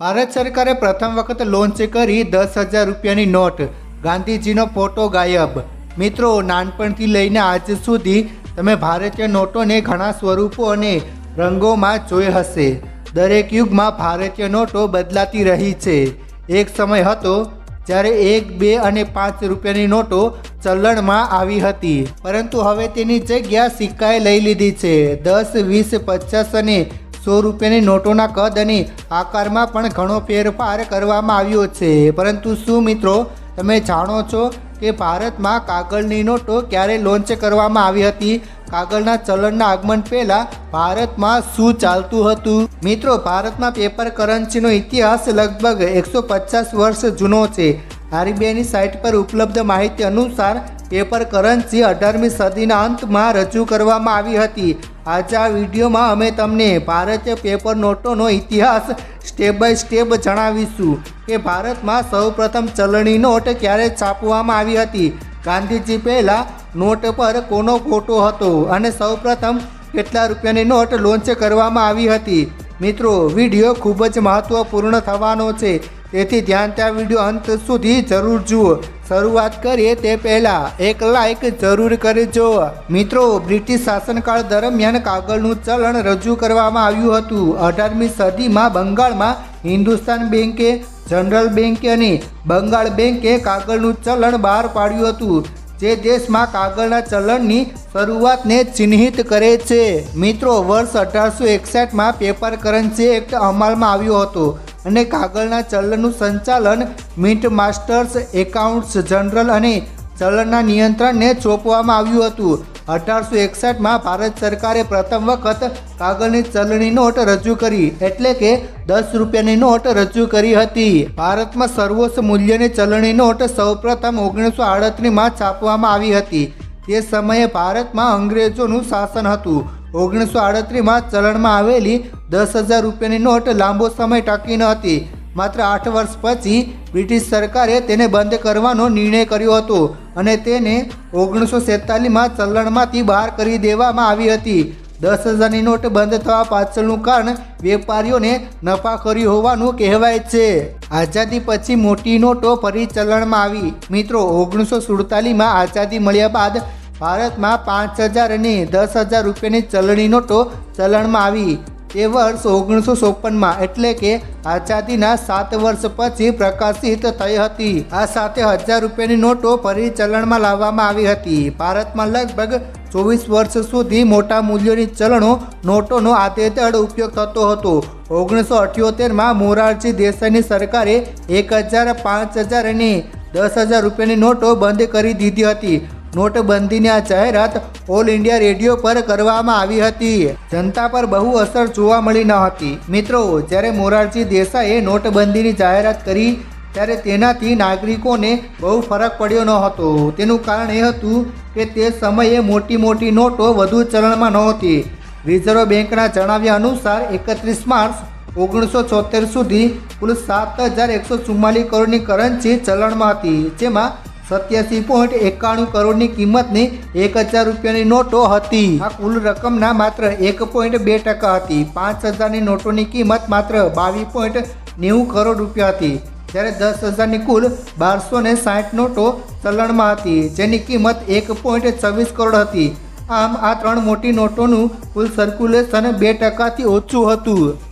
ભારત સરકારે પ્રથમ વખત લોન્ચ કરી દસ હજાર રૂપિયાની નોટ. ગાંધીજીનો ફોટો ગાયબ. મિત્રો, નાનપણથી લઈને આજ સુધી તમે ભારતીય નોટોને ઘણા સ્વરૂપો અને રંગોમાં જોઈ હશે. દરેક યુગમાં ભારતીય નોટો બદલાતી રહી છે. એક સમય હતો જ્યારે એક, બે અને પાંચ રૂપિયાની નોટો ચલણમાં આવી હતી. પરંતુ હવે તેની જગ્યા સિક્કાએ લઈ લીધી છે. દસ, વીસ, પચાસ અને સો રૂપિયાની નોટોના કદ અને આકારમાં પણ ઘણો ફેરફાર કરવામાં આવ્યો છે. પરંતુ શું મિત્રો, તમે જાણો છો કે ભારતમાં કાગળની નોટો ક્યારે લોન્ચ કરવામાં આવી હતી? કાગળના ચલણના આગમન પહેલા ભારતમાં શું ચાલતું હતું? મિત્રો, ભારતમાં પેપર કરન્સીનો ઇતિહાસ લગભગ એકસો પચાસ વર્ષ જૂનો છે. આરબીઆઈની સાઇટ પર ઉપલબ્ધ માહિતી અનુસાર પેપર કરન્સી અઢારમી સદીના અંતમાં રજૂ કરવામાં આવી હતી. આજે આ વિડીયોમાં અમે તમને ભારતીય પેપર નોટોનો ઇતિહાસ સ્ટેપ બાય સ્ટેપ જણાવીશું કે ભારતમાં સૌપ્રથમ ચલણી નોટ ક્યારે છાપવામાં આવી હતી. ગાંધીજી પહેલાં નોટ પર કોનો ફોટો હતો અને સૌપ્રથમ કેટલા રૂપિયાની નોટ લોન્ચ કરવામાં આવી હતી? મિત્રો વીડિયો ખૂબ જ મહત્વપૂર્ણ થવાનો છે. તેથી ધ્યાન ત્યાં વીડિયો અંત સુધી જરૂર જુઓ. શરૂઆત કરીએ તે પહેલાં એક લાઇક જરૂર કરજો. મિત્રો, બ્રિટિશ શાસનકાળ દરમિયાન કાગળનું ચલણ રજૂ કરવામાં આવ્યું હતું. અઢારમી સદીમાં બંગાળમાં હિન્દુસ્તાન બેન્કે જનરલ બેન્કે અને બંગાળ બેન્કે કાગળનું ચલણ બહાર પાડ્યું હતું. જે દેશમાં કાગળના ચલણની શરૂઆતને ચિહ્નિત કરે છે. મિત્રો, વર્ષ અઢારસો એકસઠમાં પેપર કરન્સી એક્ટ અમલમાં આવ્યો હતો અને કાગળના ચલણનું સંચાલન મિન્ટ માસ્ટર્સ એકાઉન્ટ્સ જનરલ અને ચલણના નિયંત્રણને સોંપવામાં આવ્યું હતું. અઢારસો એકસઠમાં ભારત સરકારે પ્રથમ વખત કાગળની ચલણી નોટ રજૂ કરી, એટલે કે દસ રૂપિયાની નોટ રજૂ કરી હતી. ભારતમાં સર્વોચ્ચ મૂલ્યની ચલણી નોટ સૌપ્રથમ ઓગણીસો આડત્રીસમાં છાપવામાં આવી હતી. તે સમયે ભારતમાં અંગ્રેજોનું શાસન હતું. ઓગણીસો આડત્રીસમાં ચલણમાં આવેલી દસ હજાર રૂપિયાની નોટ લાંબો સમય ટકી ન હતી. માત્ર આઠ વર્ષ પછી બ્રિટિશ સરકારે તેને બંધ કરવાનો નિર્ણય કર્યો હતો અને તેને ઓગણીસો સેતાલીસમાં ચલણમાંથી બહાર કરી દેવામાં આવી હતી. દસ હજારની નોટ બંધ થવા પાછળનું કારણ વેપારીઓને નફાખોરી હોવાનું કહેવાય છે. આઝાદી પછી મોટી નોટો ફરી ચલણમાં આવી. મિત્રો, ઓગણીસો સુડતાલીસમાં આઝાદી મળ્યા બાદ ભારતમાં પાંચ હજાર અને દસ હજાર રૂપિયાની ચલણી નોટો ચલણમાં આવી. તે વર્ષ ઓગણીસો ચોપનમાં એટલે કે આઝાદીના સાત વર્ષ પછી પ્રકાશિત થઈ હતી. આ સાથે હજાર રૂપિયાની નોટો ફરી ચલણમાં લાવવામાં આવી હતી. ભારતમાં લગભગ ચોવીસ વર્ષ સુધી મોટા મૂલ્યોની ચલણો નોટોનો આતેતડ ઉપયોગ થતો હતો. ઓગણીસો અઠ્યોતેરમાં મોરારજી દેસાઈની સરકારે એક હજાર પાંચ હજાર અને દસ હજાર રૂપિયાની નોટો બંધ કરી દીધી હતી. નોટબંધીની આ જાહેરાત ઓલ ઇન્ડિયા રેડિયો પર કરવામાં આવી હતી. જનતા પર બહુ અસર જોવા મળી ન હતી. મિત્રો, જ્યારે મોરારજી દેસાઈએ નોટબંધીની જાહેરાત કરી, ત્યારે તેનાથી નાગરિકોને બહુ ફરક પડ્યો ન હતો. તેનું કારણ એ હતું કે તે સમયે મોટી મોટી નોટો વધુ ચલણમાં નહોતી. રિઝર્વ બેંકના જણાવ્યા અનુસાર, એકત્રીસ માર્ચ ઓગણીસો છોતેર સુધી કુલ સાત હજાર એકસો ચુમ્માલીસ કરોડની કરન્સી ચલણમાં હતી, જેમાં સત્યાસી પોઈન્ટ એકાણું કરોડની કિંમતની એક હજાર રૂપિયાની નોટો હતી. આ કુલ રકમના માત્ર એક પોઈન્ટ બે ટકા હતી. પાંચ હજારની નોટોની કિંમત માત્ર બાવીસ પોઈન્ટ નેવું કરોડ રૂપિયા હતી. જ્યારે દસ હજારની કુલ બારસો ને સાઠ નોટો ચલણમાં હતી, જેની કિંમત એક પોઈન્ટ છવ્વીસ કરોડ હતી. આમ આ ત્રણ મોટી નોટોનું કુલ સર્ક્યુલેશન બે ટકાથી ઓછું હતું.